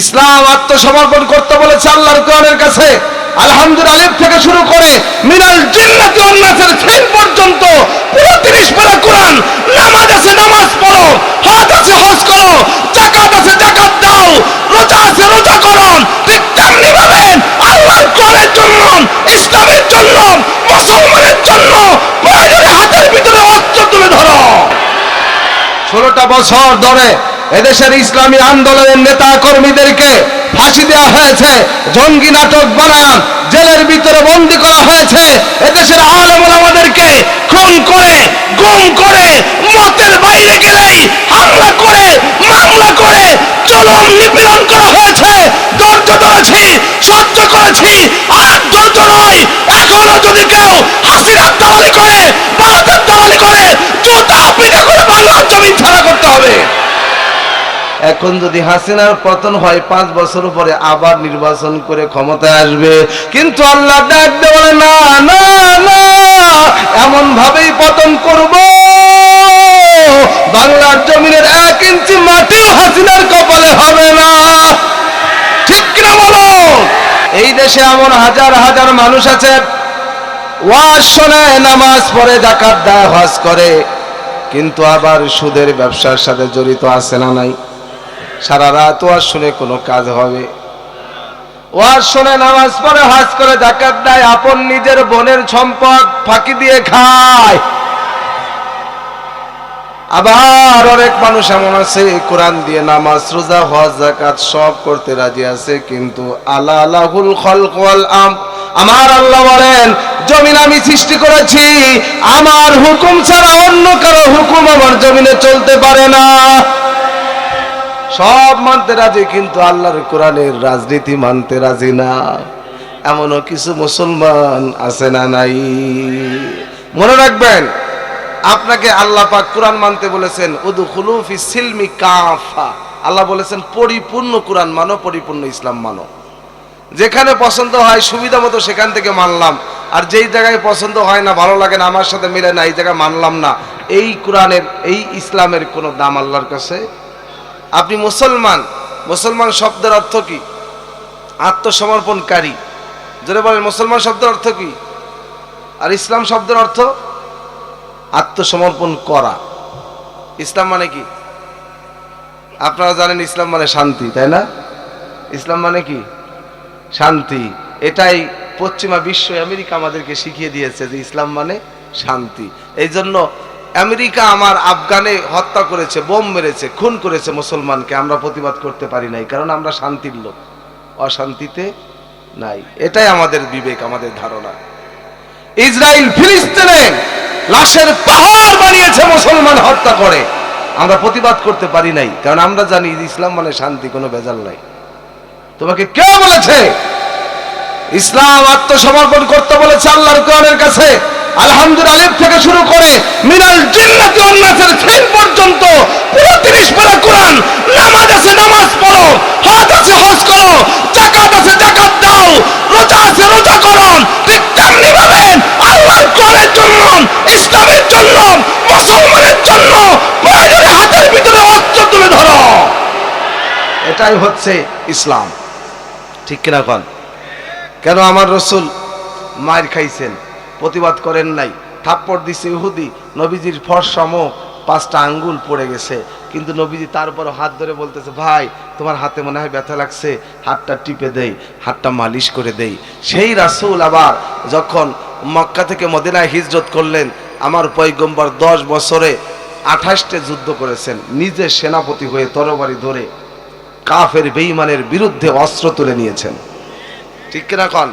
ইসলাম আত্মসমর্পণ করতে বলেছে আল্লাহর কোরআনের কাছে। আলহামদুলিল্লাহ আলিফ থেকে শুরু করে মিনাল জিন্নাতি ওয়ান নাসের ছিন পর্যন্ত পুরো 30 পারা কোরআন নামাজ আছে, নামাজ পড়ো, হজ আছে, হজ করো, যাকাত আছে, যাকাত দাও, রোজা আছে, রোজা করো। ঠিক তেমনি ভাবে আল্লাহর কোরআনের জন্য, ইসলামের জন্য, মুসলমানের জন্য প্রয়োজনে হাতের ভিতরে অস্ত্র তুলে ধরো। ষোলোটা বছর ধরে এদেশের ইসলামী আন্দোলনের নেতা কর্মীদেরকে ফাঁসি দেওয়া হয়েছে, জঙ্গি নাটক বানান, জেলের ভিতরে বন্দি করা হয়েছে, এদেশের আলম আমাদেরকে খুন করে, গুম করে, মতের বাইরে গেলেই হামলা করে, মামলা করে চরম নিপীড়ন করা হয়েছে। ধৈর্য ধরেছি, সহ্য করেছি, আর ধৈর্য নয়, এখনও যদি কেউ হাসিনার দালালি করে ভারতের দালালি করে, জুতা পিঠা করে বাংলার জমিন ছাড়া করতে হবে। এখন যদি হাসিনার পতন হয়, পাঁচ বছর পরে আবার নির্বাচন করে ক্ষমতায় আসবে। কিন্তু আল্লাহ ডাক না না না এমন ভাবেই পতন করব। বাংলার জমিনের এক ইঞ্চি মাটিও হাসিনার কপালে হবে না। ঠিক কিনা বলো? এই দেশে এমন হাজার হাজার মানুষ আছে, ওয়াজ শোনে, নামাজ পড়ে, জাকাত দেয়, হজ করে, কিন্তু আবার সুদের ব্যবসার সাথে জড়িত আছে না নাই? সারা রাত ওয়াজ শুনে কোনো কাজ হবে। ওয়াজ শুনে নামাজ পড়ে হজ করে জাকাত দেয়, আপন নিজের বোনের সম্পদ ফাঁকি দিয়ে খায়। আবার অনেক মানুষ এমন আছে, কোরআন দিয়ে নামাজ, রোজা, হজ, জাকাত সব করতে রাজি আছে, কিন্তু আল্লাহ আল্লাহুল খলক ওয়াল আম। আমার আল্লাহ বলেন, জমিন আমি সৃষ্টি করেছি, আমার হুকুম ছাড়া অন্য কারও হুকুম আমার জমিনে চলতে পারে না। সব মানতে রাজি, কিন্তু আল্লাহর কোরআনের রাজনীতি মানতে রাজি না। এমনও কিছু মুসলমান আছে না নাই? মনে রাখবেন, আপনাকে আল্লাহ পাক কোরআন মানতে বলেছেন উদু খুলুফি সিলমি কাফা। আল্লাহ বলেছেন, পরিপূর্ণ কোরআন মানো, পরিপূর্ণ ইসলাম মানো। যেখানে পছন্দ হয়, সুবিধা মতো সেখান থেকে মানলাম। আর যেই জায়গায় পছন্দ হয় না, ভালো লাগে না, আমার সাথে মিলে না, এই জায়গায় মানলাম না। এই কোরআনের, এই ইসলামের কোনো দাম আল্লাহর কাছে আপনি মুসলমান মুসলমান শব্দের অর্থ কি? আত্মসমর্পণকারী। যদি বলেন, মুসলমান শব্দের অর্থ কি? আর ইসলাম শব্দের অর্থ আত্মসমর্পণ করা। ইসলাম মানে কি? আপনারা জানেন ইসলাম মানে শান্তি, তাই না? ইসলাম মানে কি? শান্তি। এটাই পশ্চিমা বিশ্ব আমেরিকা আমাদেরকে শিখিয়ে দিয়েছে যে ইসলাম মানে শান্তি। এই জন্য আমেরিকা আমার আফগানে হত্যা করেছে, বোম মেরেছে, খুন করেছে মুসলমানকে, আমরা প্রতিবাদ করতে পারি নাই, কারণ আমরা শান্তির লোক। অশান্তিতে নাই। এটাই আমাদের বিবেক, আমাদের ধারণা। ইসরায়েল ফিলিস্তিনে লাশের পাহাড় বানিয়েছে, মুসলমান হত্যা করে। আমরা প্রতিবাদ করতে পারি নাই, কারণ আমরা জানি ইসলাম মানে শান্তি, কোনো বেজাল নাই। তোমাকে কে বলেছে? ইসলাম আত্মসমর্পণ করতে বলেছে আল্লাহর কোরআনের কাছে। আলহামদুলিল্লাহ আলিফ থেকে শুরু করে মিনাল জিন্নাতি ওয়ান নাসের পর্যন্ত পুরো 30 পারা কোরআন নামাজ আছে, নামাজ পড়ো, হজ আছে, হজ করো, যাকাত আছে, যাকাত দাও, রোজা আছে, রোজা করো। ঠিক তেমনি ভাবে আল্লাহর কোরআনের জন্য, ইসলামের জন্য, মুসলমানের জন্য প্রয়োজনে হাতের ভিতরে অস্ত্র তুলে ধরো। এটাই হচ্ছে ইসলাম। ঠিক কিনা কন? কেন আমার রসুল মায়ের খাইছেন? প্রতিবাদ করেন নাই। থাপ্পড় দিছে ইহুদি, নবীজির ফর্সম পাঁচটা আঙ্গুল পড়ে গেছে। কিন্তু নবীজি তারপর হাত ধরে বলতেছে, ভাই, তোমার হাতে মনে হয় ব্যথা লাগছে, হাতটা টিপে দেই, হাতটা মালিশ করে দেই। সেই রাসূল আবার যখন মক্কা থেকে মদিনায় হিজরত করলেন, আমার পৈগম্বর দশ বছরে আঠাশটে যুদ্ধ করেছেন, নিজে সেনাপতি হয়ে তরবারি ধরে কাফের বেইমানের বিরুদ্ধে অস্ত্র তুলে নিয়েছেন। ঠিক কিনা কন?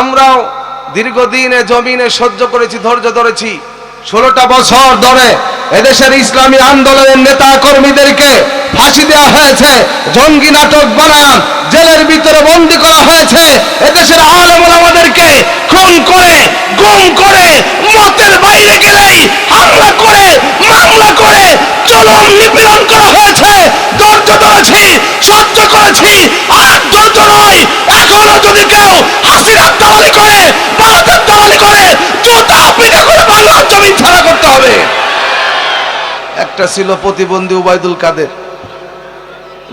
আমরাও দীর্ঘদিনে জমিনে সহ্য করেছি, ধৈর্য ধরেছি। ষোলোটা বছর ধরে এদেশের ইসলামী আন্দোলনের নেতা কর্মীদেরকে ফাঁসি দেওয়া হয়েছে, জঙ্গি নাটক বানান, জেলের ভিতরে বন্দি করা হয়েছে। এদেশের আলম আমাদেরকে খুন করে, গুম করে, মতের বাইরে গেলেই হামলা করে, মামলা করে চরম নিপীড়ন করা হয়েছে। ধৈর্য ধরেছি, সহ্য করেছি আর ধৈর্য নয়, এখনও যদি কেউ হাসিনার দালালি করে ভারতের দালালি করে জুতা পিঠা করে বাংলার জমিন ছাড়া করতে হবে। একটা ছিল প্রতিবন্ধী উবাইদুল কাদের।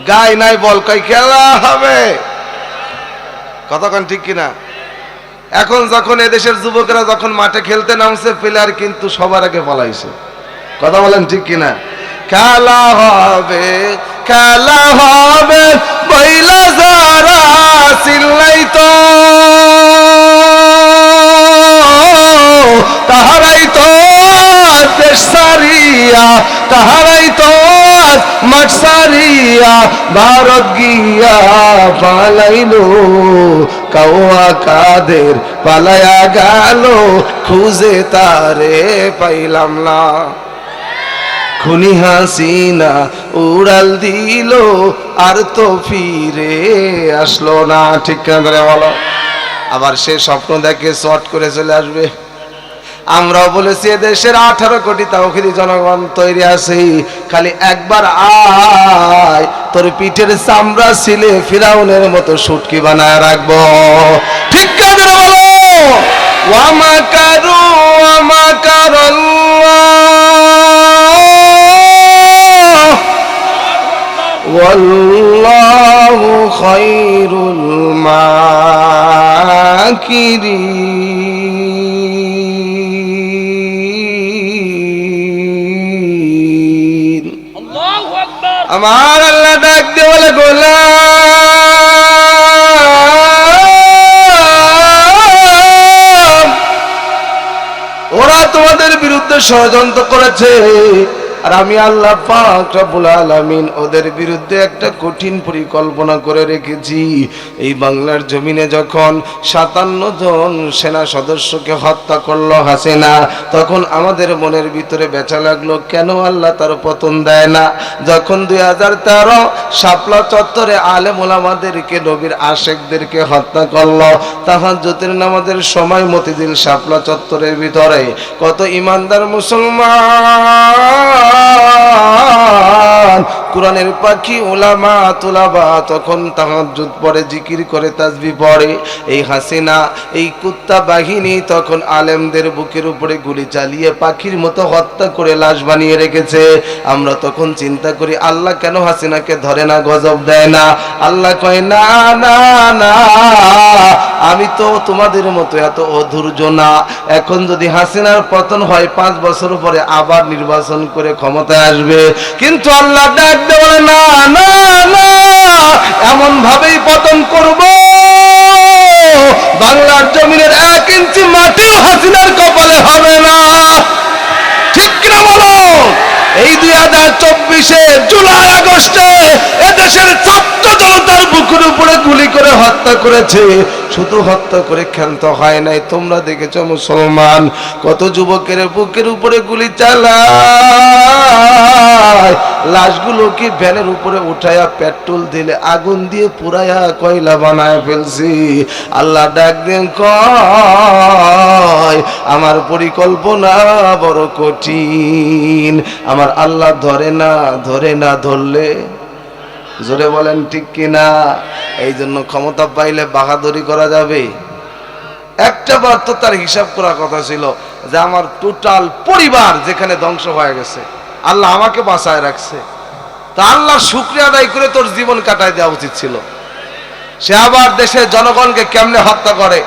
গাই নাই বল কই খেলা হবে? কতক্ষণ ঠিক কিনা? এখন যখন এদেশের যুবকেরা যখন মাঠে খেলতে নামছে প্লেয়ার কিন্তু সবার আগে পলাইছে কথা বলেন ঠিক কিনা? খেলা হবে খেলা হবে পয়লা যারা চিল্লাই তো। তাহারাই তো সারিয়া তাহারাই তো মাঠ সারিয়া ভারত গিয়া পালাইলো। কাউয়া কাদের পালায়া গেল, খুঁজে তারে পাইলাম না। খুনি হাসিনা উড়াল দিল, আর তো ফিরে আসলো না। ঠিক কেন বলো? আবার সে স্বপ্ন দেখে শর্ট করে চলে আসবে। আমরাও বলেছি দেশের আঠারো কোটি তাওখিদি জনগণ তৈরি আছে। খালি একবার আয়, তোর পিঠের চামড়া ছিলে ফিরাউনের মতো সুটকি বানায় রাখব। ঠিক কাজে বলো? ওয়ামা কারু ওয়ামা খৈরুল মাকিরি আমার আল্লাহ ডাকতে বলে গোলা ওরা তোমাদের বিরুদ্ধে ষড়যন্ত্র করেছে। আর আমি আল্লাহ পাক রব্বুল আলামিন ওদের বিরুদ্ধে একটা কঠিন পরিকল্পনা করে রেখেছি। এই বাংলার জমিনে যখন সাতান্ন জন সেনা সদস্যকে হত্যা করল হাসিনা, তখন আমাদের মনের ভিতরে বেচা লাগল, কেন আল্লাহ তার পতন দেয় না? যখন দুই হাজার তেরো শাপলা চত্বরে আলেম ওলামাদেরকে নবীর আশেকদেরকে হত্যা করল, তাহাজ্জুদের নামাজের সময় মতিদিন শাপলা চত্বরের ভিতরে কত ইমানদার মুসলমান কোরআনের পাখি ওলামা তুলাবা তখন তাহাজ্জুদ পড়ে, জিকির করে, তাজবি পড়ে। এই হাসিনা, এই কুত্তা বাহিনী তখন আলেমদের বুকের উপরে গুলি চালিয়ে পাখির মতো হত্যা করে লাশ বানিয়ে রেখেছে। আমরা তখন চিন্তা করি, আল্লাহ কেন হাসিনাকে ধরে না, গজব দেয় না? আল্লাহ কয়, না না না আমি তো তোমাদের মতো এত অধৈর্য না এখন যদি হাসিনার পতন হয়, পাঁচ বছর পরে আবার নির্বাচন করে ক্ষমতায় আসবে। কিন্তু আল্লাহ ডাক না না না এমন ভাবেই পতন করব। বাংলার জমিনের এক ইঞ্চি মাটিও হাসিনার কপালে হবে না। ঠিক কিনা বলো? এই দুই হাজার চব্বিশে জুলাই আগস্টে এদেশের ছাত্র জনতার বুকের উপরে করে হত্যা করেছে, শুধু হত্যা করে ক্ষান্ত হয় নাই। তোমরা দেখেছ মুসলমান, কত যুবকের বুকের উপরে গুলি চালায়। লাশগুলো কি ভ্যানের উপরে উঠায়া পেট্রোল দিলে আগুন দিয়ে পুরাইয়া কয়লা বানায় ফেলছি? আল্লাহ ডাক দেন, কয়, আমার পরিকল্পনা বড় কঠিন। আমার আল্লাহ ধরে না ধরে না ধরলে জোরে বলেন, ঠিক কিনা? এই জন্য ক্ষমতা পাইলে বাহাদুরি করা যাবে। একটা বার তো তার হিসাব করার কথা ছিল যে আমার টোটাল পরিবার যেখানে ধ্বংস হয়ে গেছে, আল্লাহ আমাকে বাঁচায় রাখছে। তা আল্লাহ শুক্রিয়া আদায় করে তোর জীবন কাটায় দেওয়া উচিত ছিল। সে আবার দেশের জনগণকে কেমনে হত্যা করে?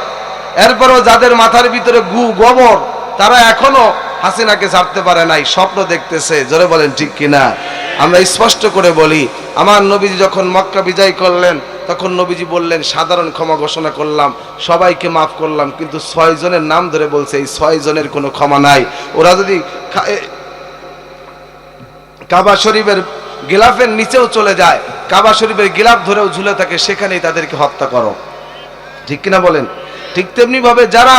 এরপরও যাদের মাথার ভিতরে গু গোবর, তারা এখনও হাসিনাকে ছাড়তে পারে নাই, স্বপ্ন দেখতেছে, জোরে বলেন ঠিক কিনা? আমরা স্পষ্ট করে বলি, আমার নবীজি যখন মক্কা বিজয় করলেন, তখন নবীজি বললেন, সাধারণ ক্ষমা ঘোষণা করলাম, সবাইকে মাফ করলাম, কিন্তু ছয় জনের নাম ধরে বলছে, এই ছয় জনের কোনো ক্ষমা নাই। ওরা যদি কাবা শরীফের গিলাফের নিচেও চলে যায়, কাবা শরীফের গিলাফ ধরেও ঝুলে থাকে, সেখানেই তাদেরকে হত্যা করো। ঠিক কিনা বলেন? ঠিক তেমনি ভাবে যারা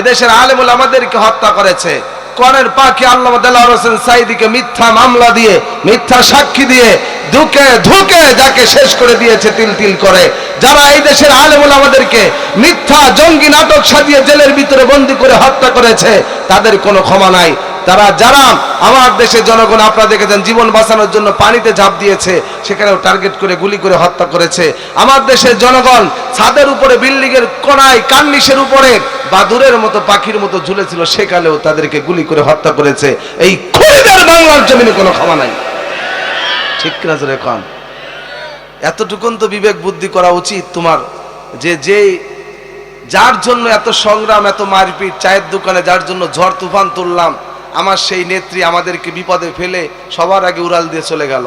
এদেশের আলেমুল আমাদেরকে হত্যা করেছে করের পাখি আল্লাহ হোসেন সাইদিকে মিথ্যা মামলা দিয়ে, মিথ্যা সাক্ষী দিয়ে ধুকে ধুকে যাকে শেষ করে দিয়েছে তিল তিল করে। যারা এই দেশের আলেমুল আমাদেরকে মিথ্যা জঙ্গি নাটক সাজিয়ে জেলের ভিতরে বন্দি করে হত্যা করেছে, তাদের কোনো ক্ষমা নাই। তারা যারা আমার দেশের জনগণ আপনারা দেখেছেন, জীবন বাঁচানোর জন্য পানিতে ঝাঁপ দিয়েছে, সেখানেও টার্গেট করে গুলি করে হত্যা করেছে। আমার দেশের জনগণ ছাদের উপরে বিল্ডিং এর কোনায় কান্নিসের উপরে, বাদুরের মতো, পাখির মতো ঝুলেছিল সেকালেও তাদেরকে গুলি করে হত্যা করেছে। এই খুনিদের বাংলার জমিনে কোনো ক্ষমা নাই। ঠিক কিনা জোরে কম এতটুকুন তো বিবেক বুদ্ধি করা উচিত তোমার, যে যে যার জন্য এত সংগ্রাম, এত মারপিট, চায়ের দোকানে যার জন্য ঝড় তুফান তুললাম আমার সেই নেত্রী আমাদেরকে বিপদে ফেলে সবার আগে উড়াল দিয়ে চলে গেল।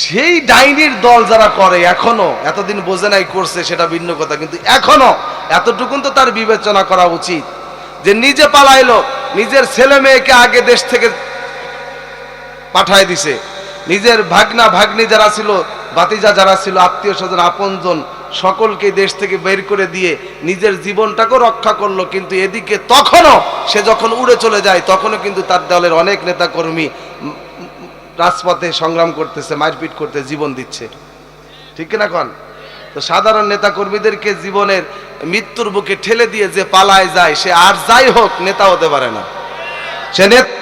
সেই ডাইনির দল যারা করে এখনও, এতদিন বোঝে নাই করছে সেটা ভিন্ন কথা, কিন্তু এখনও এতটুকুন তো তার বিবেচনা করা উচিত যে নিজে পালাইলো, নিজের ছেলে মেয়েকে আগে দেশ থেকে পাঠায় দিছে। নিজের ভাগনা ভাগ্নি যারা ছিল বাতিজা যারা ছিল, আত্মীয় স্বজন, আপনজন সকলকে দেশ থেকে বের করে দিয়ে নিজের জীবনটাকেও রক্ষা করল, কিন্তু এদিকে তখনও সে যখন উড়ে চলে যায়, তখনও কিন্তু তার দলের অনেক নেতাকর্মী রাজপথে সংগ্রাম করতেছে, মারপিট করতে জীবন দিচ্ছে। ঠিক কিনা কন? তো সাধারণ নেতা কর্মীদেরকে জীবনের মৃত্যুর বুকে ঠেলে দিয়ে যে পালায় যায়, সে আর যাই হোক নেতা হতে পারে না। সে নেতা